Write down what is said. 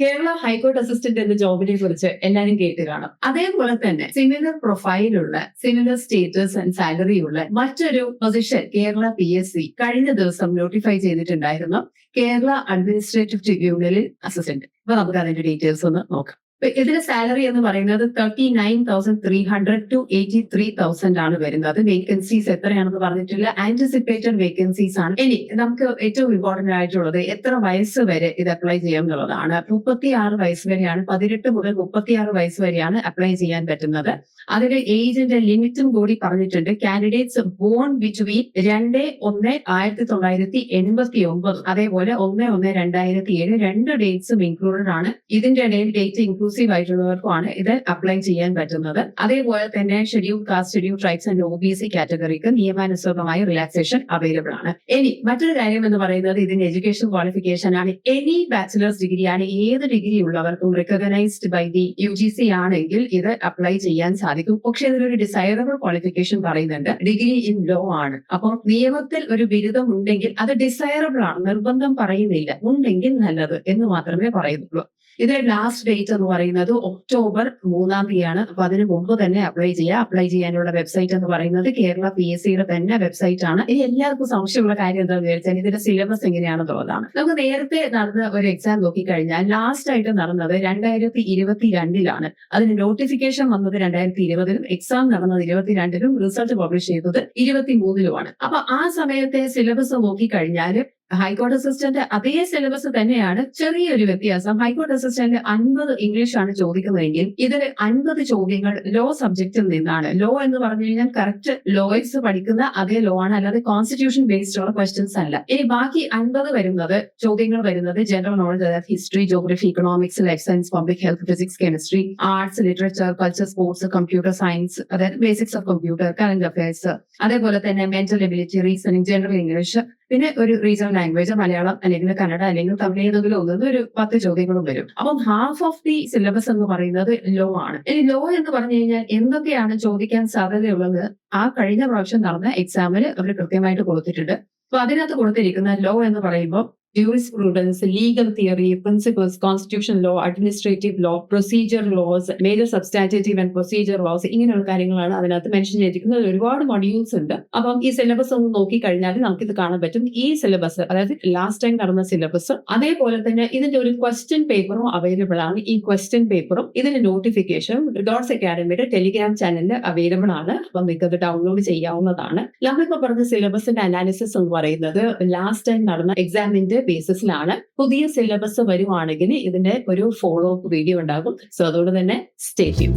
Kerala high court assistant എന്ന ജോബിനെ കുറിച്ച് എല്ലാവരും കേട്ട് കാണും. അതേപോലെ തന്നെ സിമിലർ പ്രൊഫൈലുള്ള സിമിലർ സ്റ്റേറ്റസ് ആൻഡ് സാലറി ഉള്ള മറ്റൊരു position Kerala P S C കഴിഞ്ഞ ദിവസം നോട്ടിഫൈ ചെയ്തിട്ടുണ്ടായിരുന്നു. കേരള അഡ്മിനിസ്ട്രേറ്റീവ് ട്രിബ്യൂണലിൽ അസിസ്റ്റന്റ് അപ്പൊ നമുക്ക് അതിന്റെ ഡീറ്റെയിൽസ് ഒന്ന് നോക്കാം. ഇതിന്റെ സാലറി എന്ന് പറയുന്നത് thirty nine thousand three hundred to eighty three thousand ആണ് വരുന്നത്. വേക്കൻസീസ് എത്രയാണെന്ന് പറഞ്ഞിട്ടില്ല. ആന്റിസിപ്പേറ്റഡ് വേക്കൻസീസ് ആണ്. ഇനി നമുക്ക് ഏറ്റവും ഇമ്പോർട്ടന്റ് ആയിട്ടുള്ളത് എത്ര വയസ്സ് വരെ ഇത് അപ്ലൈ ചെയ്യാം എന്നുള്ളതാണ് മുപ്പത്തി ആറ് വയസ്സ് വരെയാണ് പതിനെട്ട് മുതൽ മുപ്പത്തി ആറ് വയസ്സ് വരെയാണ് അപ്ലൈ ചെയ്യാൻ പറ്റുന്നത്. അതിൽ ഏജിന്റെ ലിമിറ്റും കൂടി പറഞ്ഞിട്ടുണ്ട്. കാൻഡിഡേറ്റ്സ് ബോൺ ബിറ്റ്വീൻ രണ്ട് ഒന്ന് ആയിരത്തി തൊള്ളായിരത്തി എൺപത്തി ഒമ്പത് അതേപോലെ ഒന്ന് ഒന്ന് രണ്ടായിരത്തി ഏഴ് രണ്ട് ഡേറ്റ്സും ഇൻക്ലൂഡഡ് ആണ്. ഇതിന്റെ ഇടയിൽ ഡേറ്റ് ഇൻക്ലൂസീവ് ആയിട്ടുള്ളവർക്കുമാണ് ഇത് അപ്ലൈ ചെയ്യാൻ പറ്റുന്നത്. അതേപോലെ തന്നെ schedule caste schedule tribes and O B C കാറ്റഗറിക്ക് നിയമാനുസൃതമായ റിലാക്സേഷൻ അവൈലബിൾ ആണ്. ഇനി മറ്റൊരു കാര്യം എന്ന് പറയുന്നത് ഇതിന്റെ എഡ്യൂക്കേഷൻ ക്വാളിഫിക്കേഷൻ ആണ്. എനി ബാച്ചിലേഴ്സ് ഡിഗ്രി ആണ് ഏത് ഡിഗ്രി ഉള്ളവർക്കും recognised by the U G C ആണെങ്കിൽ ഇത് അപ്ലൈ ചെയ്യാൻ സാധിക്കും. പക്ഷെ ഇതിലൊരു ഡിസൈറബിൾ ക്വാളിഫിക്കേഷൻ പറയുന്നുണ്ട്. ഡിഗ്രി ഇൻ ലോ ആണ്. അപ്പോൾ നിയമത്തിൽ ഒരു ബിരുദം ഉണ്ടെങ്കിൽ അത് ഡിസൈറബിൾ ആണ്. നിർബന്ധം പറയുന്നില്ല. ഉണ്ടെങ്കിൽ നല്ലത് എന്ന് മാത്രമേ പറയുന്നുള്ളൂ. ഇതിന്റെ ലാസ്റ്റ് ഡേറ്റ് എന്ന് പറയുന്നത് ഒക്ടോബർ മൂന്നാം തീയതിയാണ്. അപ്പൊ അതിന് മുമ്പ് തന്നെ അപ്ലൈ ചെയ്യുക. അപ്ലൈ ചെയ്യാനുള്ള വെബ്സൈറ്റ് എന്ന് പറയുന്നത് കേരള പി എസ് സിയുടെ തന്നെ വെബ്സൈറ്റ് ആണ്. ഇനി എല്ലാവർക്കും സംശയമുള്ള കാര്യം എന്താണെന്ന് വിചാരിച്ചാൽ ഇതിന്റെ സിലബസ് എങ്ങനെയാണെന്നുള്ളതാണ് നമുക്ക് നേരത്തെ നടന്ന ഒരു എക്സാം നോക്കിക്കഴിഞ്ഞാൽ ലാസ്റ്റ് ആയിട്ട് നടന്നത് രണ്ടായിരത്തി ഇരുപത്തി രണ്ടിലാണ് അതിന് നോട്ടിഫിക്കേഷൻ വന്നത് രണ്ടായിരത്തി ഇരുപതിലും എക്സാം നടന്നത് ഇരുപത്തിരണ്ടിലും റിസൾട്ട് പബ്ലിഷ് ചെയ്തത് ഇരുപത്തി മൂന്നിലുമാണ് അപ്പൊ ആ സമയത്തെ സിലബസ് നോക്കിക്കഴിഞ്ഞാൽ ഹൈക്കോർട്ട് അസിസ്റ്റന്റ് അതേ സിലബസ് തന്നെയാണ് ചെറിയൊരു വ്യത്യാസം. ഹൈക്കോർട്ട് അസിസ്റ്റന്റ് അൻപത് ഇംഗ്ലീഷ് ആണ് ചോദിക്കുന്നതെങ്കിൽ ഇതിൽ അൻപത് ചോദ്യങ്ങൾ ലോ സബ്ജക്റ്റിൽ നിന്നാണ്. ലോ എന്ന് പറഞ്ഞു കഴിഞ്ഞാൽ കറക്റ്റ് ലോയേഴ്സ് പഠിക്കുന്ന അതേ ലോ ആണ്. അല്ലാതെ കോൺസ്റ്റിറ്റ്യൂഷൻ ബേസ്ഡ് ഉള്ള ക്വസ്റ്റ്യൻസ് അല്ല. ഇനി ബാക്കി അൻപത് വരുന്നത് ചോദ്യങ്ങൾ വരുന്നത് ജനറൽ നോളജ് അതായത് history geography economics life science public health physics chemistry arts literature culture sports computer science അതായത് basics of computer current affairs അതേപോലെ തന്നെ mental ability reasoning general English പിന്നെ ഒരു റീജിയണൽ ലാംഗ്വേജ് മലയാളം അല്ലെങ്കിൽ കന്നഡ അല്ലെങ്കിൽ തമിഴ് ഏതെങ്കിലും ഒന്നത് ഒരു പത്ത് ചോദ്യങ്ങളും വരും. അപ്പം ഹാഫ് ഓഫ് ദി സിലബസ് എന്ന് പറയുന്നത് ലോ ആണ്. ഇനി ലോ എന്ന് പറഞ്ഞു കഴിഞ്ഞാൽ എന്തൊക്കെയാണ് ചോദിക്കാൻ സാധ്യതയുള്ളത്? ആ കഴിഞ്ഞ പ്രാവശ്യം നടന്ന എക്സാമിന് അവർ കൃത്യമായിട്ട് കൊടുത്തിട്ടുണ്ട്. അപ്പൊ അതിനകത്ത് കൊടുത്തിരിക്കുന്ന ലോ എന്ന് പറയുമ്പോൾ jurisprudence, legal theory, principles, constitution law, administrative law, procedure laws, major substantive and procedure laws ഇങ്ങനെയുള്ള കാര്യങ്ങളാണ് അതിനകത്ത് മെൻഷൻ ചെയ്തിരിക്കുന്നത്. ഒരുപാട് മൊഡ്യൂൾസ് ഉണ്ട്. അപ്പം ഈ സിലബസ് ഒന്ന് നോക്കി കഴിഞ്ഞാൽ നമുക്ക് ഇത് കാണാൻ പറ്റും. ഈ സിലബസ് അതായത് ലാസ്റ്റ് ടൈം നടന്ന സിലബസ് അതേപോലെ തന്നെ ഇതിന്റെ ഒരു ക്വസ്റ്റ്യൻ പേപ്പറും അവൈലബിൾ ആണ്. ഈ ക്വസ്റ്റ്യൻ പേപ്പറും ഇതിന്റെ നോട്ടിഫിക്കേഷൻ ഡോട്ട്സ് അക്കാഡമിയുടെ ടെലിഗ്രാം ചാനലിൽ അവൈലബിൾ ആണ്. അപ്പം നിങ്ങൾക്ക് അത് ഡൗൺലോഡ് ചെയ്യാവുന്നതാണ്. നമ്മളിപ്പോ പറഞ്ഞ സിലബസിന്റെ അനാലിസിസ് എന്ന് പറയുന്നത് ലാസ്റ്റ് ടൈം നടന്ന എക്സാമിന്റെ ബേസിസിലാണ് പുതിയ സിലബസ് വരുവാണെങ്കിൽ ഇതിന്റെ ഒരു ഫോളോ അപ്പ് വീഡിയോ ഉണ്ടാകും. സോ അതുകൊണ്ട് തന്നെ സ്റ്റേ ചെയ്യും